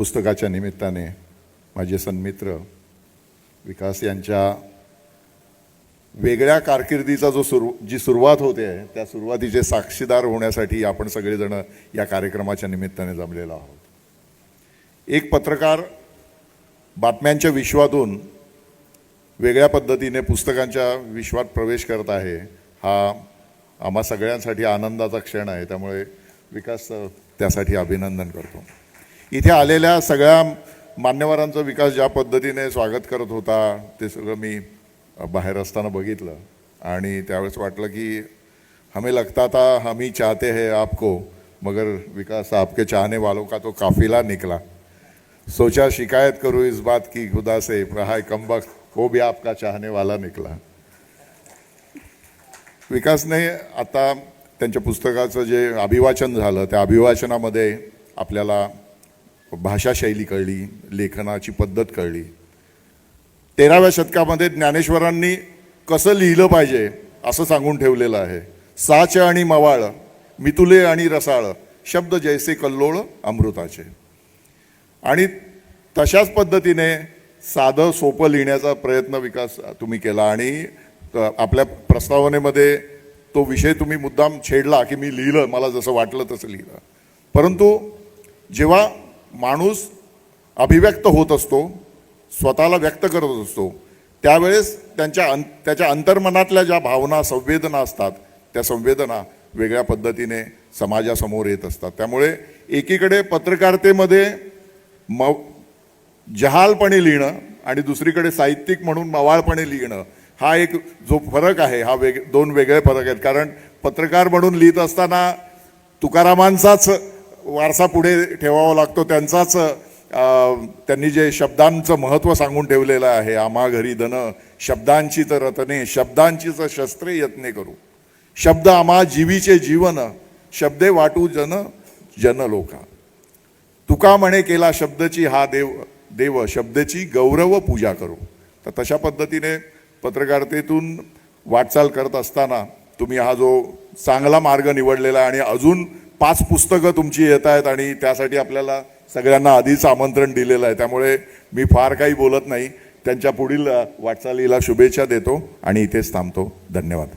पुस्तकाच्या निमित्ताने माझे सन्मित्र विकास यांच्या वेगळ्या कारकिर्दीचा जो सुरू जी सुरुवात होते आहे त्या सुरुवातीचे साक्षीदार होण्यासाठी आपण सगळेजण या कार्यक्रमाच्या निमित्ताने जमलेलो आहोत. एक पत्रकार बातम्यांच्या विश्वातून वेगळ्या पद्धतीने पुस्तकांच्या विश्वात प्रवेश करत आहे हा आम्हा सगळ्यांसाठी आनंदाचा क्षण आहे. त्यामुळे विकास त्यासाठी अभिनंदन करतो. इथे आलेल्या सगळ्या मान्यवरांचा विकास ज्या पद्धतीने स्वागत करत होता ते सगळं मी बाहेर असताना बघितलं. आणि त्यावेळेस वाटलं की हमें लगता था हम ही चाहते हैं आपको मगर विकास आपके चाहने वालों का तो काफिला निकला. सोचा शिकायत करूँ इस बात की खुदा से रहा कम वक्त वो भी आपका चाहने वाला निकला. विकासने आता त्यांच्या पुस्तकाचं जे अभिवाचन झालं त्या अभिवाचनामध्ये आपल्याला भाषाशैली कळली लेखनाची पद्धत कळली. तेराव्या शतकामध्ये ज्ञानेश्वरांनी कसं लिहिलं पाहिजे असं सांगून ठेवलेलं आहे. साच आणि मवाळ मितुले आणि रसाळ शब्द जैसे कल्लोळ अमृताचे. आणि तशाच पद्धतीने साधं सोपं लिहिण्याचा प्रयत्न विकास तुम्ही केला आणि आपल्या प्रस्तावनेमध्ये तो विषय तुम्ही मुद्दाम छेडला की मी लिहिलं मला जसं वाटलं तसं लिहिलं. परंतु जेव्हा माणूस अभिव्यक्त होत असतो स्वतःला व्यक्त करत असतो त्यावेळेस त्यांच्या अं त्याच्या अंतर्मनातल्या ज्या भावना संवेदना असतात त्या संवेदना वेगळ्या पद्धतीने समाजासमोर येत असतात. त्यामुळे एकीकडे पत्रकारितेमध्ये म जहालपणे लिहिणं आणि दुसरीकडे साहित्यिक म्हणून मवाळपणे लिहिणं हा एक जो फरक आहे हा वेग दोन वेगळे फरक आहेत. कारण पत्रकार म्हणून लिहित असताना तुकारामांचाच वारसा पुढे ठेवावा लागतो. त्यांचाच त्यांनी जे शब्दांचं महत्त्व सांगून ठेवलेलं आहे आम्हा घरी धन शब्दांची तर रतने शब्दांचीच शस्त्रे यत्ने करू. शब्द आम्हा जीवीचे जीवन शब्दे वाटू जन जन लोका. तुका म्हणे केला शब्दची हा देव देव शब्दची गौरव पूजा करू. तर तशा पद्धतीने पत्रकारितेतून वाटचाल करत असताना तुम्ही हा जो चांगला मार्ग निवडलेला आणि अजून पाच पुस्तकं तुमची येत आहेत आणि त्यासाठी आपल्याला सगळ्यांना आधीच आमंत्रण दिलेलं आहे. त्यामुळे मी फार काही बोलत नाही. त्यांच्या पुढील वाटचालीला शुभेच्छा देतो आणि इथेच थांबतो. धन्यवाद.